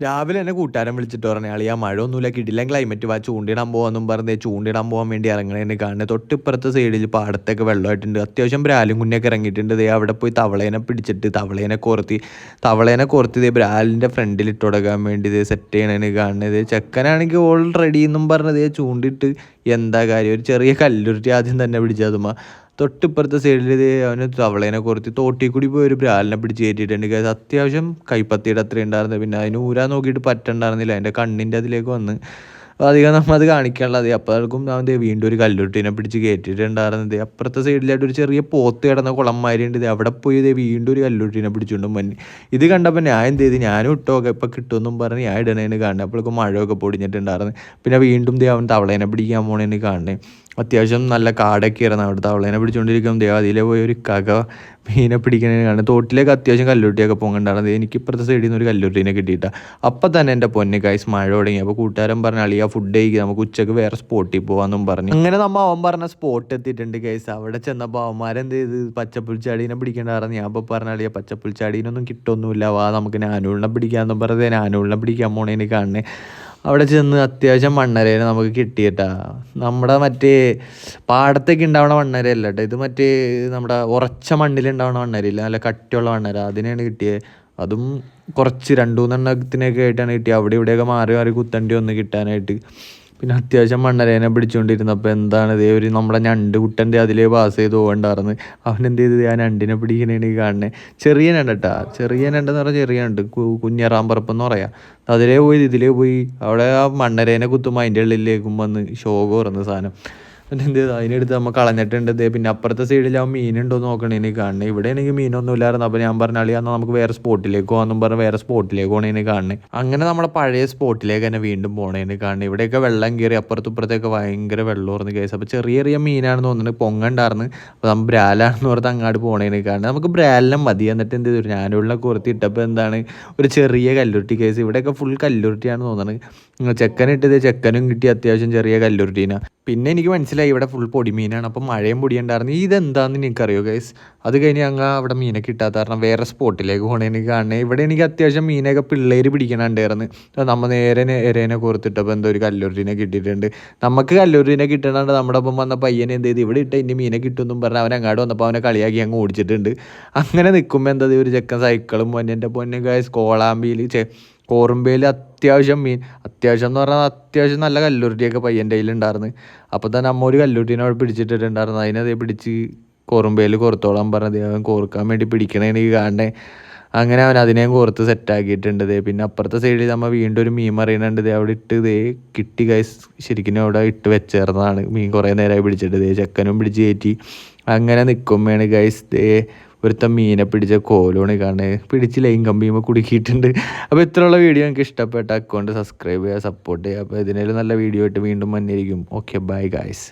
രാവിലെ എന്നെ കൂട്ടുകാരൻ വിളിച്ചിട്ട് പറഞ്ഞു അളിയാ മഴ ഒന്നുമില്ല കിടില്ല ക്ലൈമറ്റ് വാ ചൂണ്ടിടാൻ പോകാമെന്നും പറഞ്ഞ് ചൂണ്ടിടാൻ പോകാൻ വേണ്ടി ഇറങ്ങണേന്ന് കാണുന്നത് തൊട്ടിപ്പുറത്തെ സൈഡിൽ പാടത്തൊക്കെ വെള്ളമായിട്ടുണ്ട്. അത്യാവശ്യം ബ്രാലും കുഞ്ഞൊക്കെ ഇറങ്ങിയിട്ടുണ്ട്. ദേ അവിടെ പോയി തവളേനെ പിടിച്ചിട്ട് തവളേനെ കോർത്തി തവളേനെ കോർത്തി ദേ ബ്രാലിന്റെ ഫ്രണ്ടിൽ ഇട്ട് കൊടുക്കാൻ വേണ്ടി ദേ സെറ്റ് ചെയ്യണേന് കാണുന്നത് ചെക്കനാണെങ്കിൽ ഓൾറെഡി എന്നും പറഞ്ഞത് ചൂണ്ടിട്ട് എന്താ കാര്യം? ഒരു ചെറിയ കല്ലുരുട്ടി ആദ്യം തന്നെ പിടിച്ചതുമാ തൊട്ടിപ്പുറത്തെ സൈഡിൽ ഇത് അവന് തവളേനെ കുറച്ച് തോട്ടിൽ കൂടി പോയി ഒരു ബ്രാലിനെ പിടിച്ച് കയറ്റിയിട്ടുണ്ട് ഗൈസ് അത്യാവശ്യം കൈപ്പത്തിയുടെ അത്രയും ഉണ്ടായിരുന്നു. പിന്നെ അതിന് ഊരാൻ നോക്കിയിട്ട് പറ്റണ്ടായിരുന്നില്ല. അതിന്റെ കണ്ണിന്റെ അതിലേക്ക് വന്ന് അപ്പോൾ അധികം നമ്മൾ അത് കാണിക്കാനുള്ളത് അപ്പോഴേക്കും അവൻ വീണ്ടും ഒരു കല്ലുട്ടിനെ പിടിച്ച് കയറ്റിയിട്ടുണ്ടായിരുന്നത് അപ്പുറത്തെ സൈഡിലായിട്ട് ഒരു ചെറിയ പോത്ത് കിടന്ന കുളംമാരി ഉണ്ട് അവിടെ പോയി ഇതേ വീണ്ടും ഒരു കല്ലുട്ടിനെ പിടിച്ചുകൊണ്ട് മഞ്ഞ് ഇത് കണ്ടപ്പോൾ ഞാൻ എന്ത് ചെയ്ത്? ഞാനും ഇട്ടൊക്കെ ഇപ്പോൾ കിട്ടുമെന്നും പറഞ്ഞ് ഞാൻ ഇടണേന് കാണുന്നത് അപ്പോഴേക്കും മഴയൊക്കെ പൊടിഞ്ഞിട്ടുണ്ടായിരുന്നു. പിന്നെ വീണ്ടും ദേ അവൻ തവളേനെ പിടിക്കാൻ പോണേന് കാണണേ അത്യാവശ്യം നല്ല കാടൊക്കെ ആയിരുന്നു അവിടെ തവളേനെ പിടിച്ചുകൊണ്ടിരിക്കും ദേ അതിലെ പോയി ഒരു കക മീനെ പിടിക്കണേനെ കാണും തോട്ടിലേക്ക് അത്യാവശ്യം കല്ലുരുട്ടിയൊക്കെ പോകണ്ടായിരുന്നത് എനിക്ക് ഇപ്പുറത്തെ സൈഡിൽ നിന്ന് ഒരു കല്ലുരുട്ടീനെ കിട്ടിയിട്ടാ. അപ്പം തന്നെ എന്റെ പൊന്നെ കായ്സ് മഴ തുടങ്ങി. അപ്പോൾ കൂട്ടുകാരൻ പറഞ്ഞ അളിയാ ഫുഡ് കഴിക്കുക നമുക്ക് ഉച്ചയ്ക്ക് വേറെ സ്പോട്ടിൽ പോകാമെന്നും പറഞ്ഞു. അങ്ങനെ നമ്മ അവൻ പറഞ്ഞ സ്പോട്ട് എത്തിയിട്ടുണ്ട് കൈസ് അവിടെ ചെന്നപ്പോൾ അവന്മാരെന്ത് ചെയ്ത്? പച്ചപ്പുൽച്ചാടീനെ പിടിക്കേണ്ടായിരുന്നു. ഞാൻ അപ്പോൾ പറഞ്ഞ അളിയാ പച്ചപ്പുൽച്ചാടീനൊന്നും കിട്ടൊന്നുമില്ല. വാ നമുക്ക് നാനൂളിനെ പിടിക്കാമെന്നും പറഞ്ഞത് നാനൂളിനെ പിടിക്കാൻ പോണേനെ കാണണേ. അവിടെ ചെന്ന് അത്യാവശ്യം മണ്ണരേനെ നമുക്ക് കിട്ടിയിട്ടാ. നമ്മുടെ മറ്റേ പാടത്തേക്ക് ഉണ്ടാവണ മണ്ണരയല്ല കേട്ടോ. ഇത് മറ്റേ നമ്മുടെ ഉറച്ച മണ്ണിലുണ്ടാവണ മണ്ണരയില്ല? നല്ല കട്ടിയുള്ള മണ്ണര. അതിനെയാണ് കിട്ടിയത് അതും കുറച്ച് രണ്ടു മൂന്നെണ്ണത്തിനൊക്കെ ആയിട്ടാണ് കിട്ടിയത് അവിടെ ഇവിടെയൊക്കെ മാറി മാറി കുത്തണ്ടി ഒന്ന് കിട്ടാനായിട്ട്. പിന്നെ അത്യാവശ്യം മണ്ണരേനെ പിടിച്ചുകൊണ്ടിരുന്നപ്പോൾ എന്താണ് ഇതേ ഒരു നമ്മുടെ ഞണ്ട് കുട്ടന്റെ അതിലേ പാസ് ചെയ്ത് പോകണ്ടായിരുന്നു അവൻ എന്ത് ചെയ്ത്? ആ ഞണ്ടിനെ പിടിക്കണേണ് കാണണേ ചെറിയ ഞണ്ട് കേട്ടാ ചെറിയ ഞണ്ടെന്ന് പറഞ്ഞാൽ ചെറിയ ഞണ്ട്. കുഞ്ഞറാമ്പറപ്പെന്ന് പറയാം. അതിലേ പോയി ഇതിലേ പോയി. അവിടെ ആ മണ്ണരേനെ കുത്തുമ്പോൾ അതിന്റെ ഉള്ളിലേക്കും വന്ന് ശോകം കുറഞ്ഞ സാധനം. എന്നിട്ട് എന്ത് അതിനെടുത്ത് നമ്മൾ കളഞ്ഞിട്ടുണ്ട്. ഇതേ പിന്നെ അപ്പുറത്തെ സൈഡിൽ ആ മീനുണ്ടോ ഇനി കാണണേ. ഇവിടെ എനിക്ക് മീനൊന്നും ഇല്ലായിരുന്നു അപ്പോൾ ഞാൻ പറഞ്ഞ അളി എന്നാൽ നമുക്ക് വേറെ സ്പോട്ടിലേക്ക് പോകാമെന്നും പറഞ്ഞ് വേറെ സ്പോട്ടിലേക്ക് പോകണേനെ കാണണേ. അങ്ങനെ നമ്മുടെ പഴയ സ്പോട്ടിലേക്ക് തന്നെ വീണ്ടും പോണേന് കാണണേ. ഇവിടെയൊക്കെ വെള്ളം കയറി അപ്പുറത്തും ഇപ്പുറത്തൊക്കെ ഭയങ്കര വെള്ളമായിരുന്നു കേസ് അപ്പോൾ ചെറിയ ചെറിയ മീനാണെന്ന് തോന്നുന്നത് പൊങ്ങണ്ടായിരുന്നു അപ്പോൾ നമ്മൾ ബ്രാലാണെന്ന് പറഞ്ഞാൽ അങ്ങോട്ട് പോണേന് കാണണേ. നമുക്ക് ബ്രാലിനെ മതി എന്നിട്ട് എന്ത് ചെയ്തു? ഞാനുള്ള കുറത്തി ഇട്ടപ്പോൾ എന്താണ്? ഒരു ചെറിയ കല്ലുരുട്ടി കേസ് ഇവിടെയൊക്കെ ഫുൾ കല്ലുരുട്ടിയാണെന്ന് തോന്നുന്നത് ചെക്കനിട്ടത് ചെക്കനും കിട്ടി അത്യാവശ്യം ചെറിയ കല്ലുരുട്ടീന. പിന്നെ എനിക്ക് മനസ്സിലായി ഇവിടെ ഫുൾ പൊടി മീനാണ് അപ്പം മഴയും പൊടിയുണ്ടായിരുന്നു. ഇതെന്താണെന്ന് എനിക്കറിയോ ഗൈസ് അത് കഴിഞ്ഞ് ഞങ്ങൾ അവിടെ മീനെ കിട്ടാത്ത കാരണം വേറെ സ്പോട്ടിലേക്ക് പോകണേ എനിക്ക് കാണണേ ഇവിടെ എനിക്ക് അത്യാവശ്യം മീനൊക്കെ പിള്ളേർ പിടിക്കണുണ്ടായിരുന്നു നമ്മൾ നേരെ നേരേനെ കോർത്തിട്ടപ്പോൾ എന്തോ ഒരു കല്ലൂരിനെ കിട്ടിയിട്ടുണ്ട്. നമുക്ക് കല്ലൂരിനെ കിട്ടണണ്ട്. നമ്മുടെ ഒപ്പം വന്ന പയ്യനെ എന്ത് ചെയ്ത്? ഇവിടെ ഇട്ട് ഇനി മീനെ കിട്ടുമെന്നും പറഞ്ഞ് അവൻ അങ്ങോട്ട് വന്നപ്പോൾ അവനെ കളിയാക്കി അങ്ങ് ഓടിച്ചിട്ടുണ്ട്. അങ്ങനെ നിൽക്കുമ്പോൾ എന്താ ഒരു ചെക്കൻ സൈക്കിളും പൊന്നെ പൊന്നെ ഗൈസ് കോളാമ്പിയിൽ ചെ കോറുമ്പയിൽ അത്യാവശ്യം മീൻ. അത്യാവശ്യം എന്ന് പറഞ്ഞാൽ അത്യാവശ്യം നല്ല കല്ലുരുട്ടിയൊക്കെ പയ്യന്റെ കയ്യിലുണ്ടായിരുന്നു. അപ്പോൾ തന്നെ അമ്മ ഒരു കല്ലുരുട്ടീനെ അവിടെ പിടിച്ചിട്ടിട്ടുണ്ടായിരുന്നു. അതിനതേ പിടിച്ച് കോറുമ്പയിൽ കോർത്തോളാൻ പറഞ്ഞത് അവൻ കോർക്കാൻ വേണ്ടി പിടിക്കണേ എനിക്ക് കാണണേ. അങ്ങനെ അവൻ അതിനെയും കോർത്ത് സെറ്റാക്കിയിട്ടുണ്ട് ദേ. പിന്നെ അപ്പുറത്തെ സൈഡിൽ നമ്മൾ വീണ്ടും ഒരു മീൻ മറിയണുണ്ട് ദേ. അവിടെ ഇട്ട് ദേ കിട്ടി കൈസ് ശരിക്കും അവിടെ ഇട്ട് വെച്ചേർന്നതാണ്. മീൻ കുറേ നേരമായി പിടിച്ചിട്ട് ദേ. ചെക്കനും പിടിച്ച് കയറ്റി. അങ്ങനെ നിൽക്കുമ്പോഴാണ് ഗൈസ് ദേ ഒരുത്തൻ മീനെ പിടിച്ച കോലോണി കാണുന്നത് പിടിച്ച് ലൈൻ കമ്പിയുമ്പോൾ കുടുക്കിയിട്ടുണ്ട്. അപ്പോൾ ഇത്രയുള്ള വീഡിയോ എനിക്ക് ഇഷ്ടപ്പെട്ട അക്കൗണ്ട് സബ്സ്ക്രൈബ് ചെയ്യുക സപ്പോർട്ട് ചെയ്യുക. അപ്പോൾ ഇതിനേലും നല്ല വീഡിയോ ആയിട്ട് വീണ്ടും വന്നിരിക്കും. Okay bye guys